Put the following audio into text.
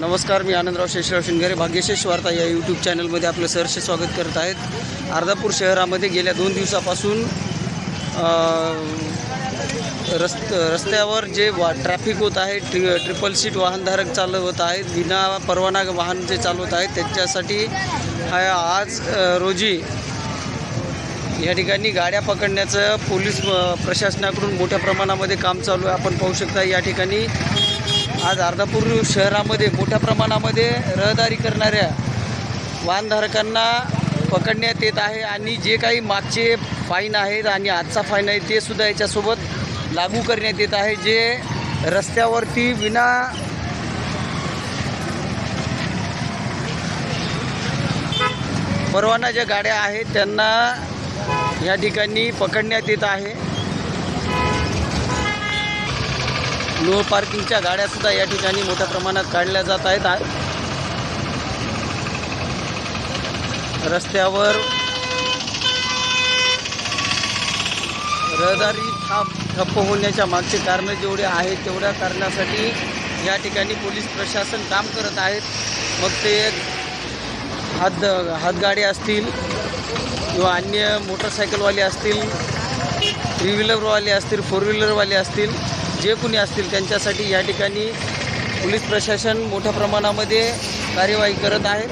नमस्कार मी आनंदराव शेषराव शिंगारे भाग्यशेष वार्ता या यूट्यूब चॅनलमध्ये आपलं सहर्ष स्वागत करत आहेत. अर्धापूर शहरामध्ये गेल्या दोन दिवसापासून रस्त रस्त्यावर जे वा ट्रॅफिक होत आहे ट्रि ट्रिपल सीट वाहनधारक चालवत आहेत विना परवाना वाहन जे चालवत आहेत त्याच्यासाठी हा आज रोजी या ठिकाणी गाड्या पकडण्याचं पोलीस प्रशासनाकडून मोठ्या प्रमाणामध्ये काम चालू आहे. आपण पाहू शकता या ठिकाणी आज अर्धापूर शहरामध्ये मोठ्या प्रमाणामध्ये रहदारी करणाऱ्या वाहनधारकांना पकडण्यात येत आहे आणि जे काही मागचे फाईन आहेत आणि आजचा फाईन आहे ते सुद्धा याच्यासोबत लागू करण्यात येत आहे जे रस्त्यावरती विना परवाना ज्या गाड्या आहेत त्यांना या ठिकाणी पकडण्यात येत आहे. नो पार्किंगच्या गाड्या सुद्धा या ठिकाणी मोठ्या प्रमाणात काढल्या जात आहेत. रस्त्यावर रहदारी थांब ठप्प होण्याच्या मागचे कारणं जेवढे आहेत तेवढ्या कारणासाठी या ठिकाणी पोलीस प्रशासन काम करत आहेत. मग ते हात हातगाडी असतील किंवा अन्य मोटरसायकलवाले असतील थ्री व्हीलरवाले असतील फोर व्हीलरवाले असतील जे कोणी असतील त्यांच्यासाठी या ठिकाणी पोलीस प्रशासन मोठ्या प्रमाणामध्ये कार्यवाही करत आहे.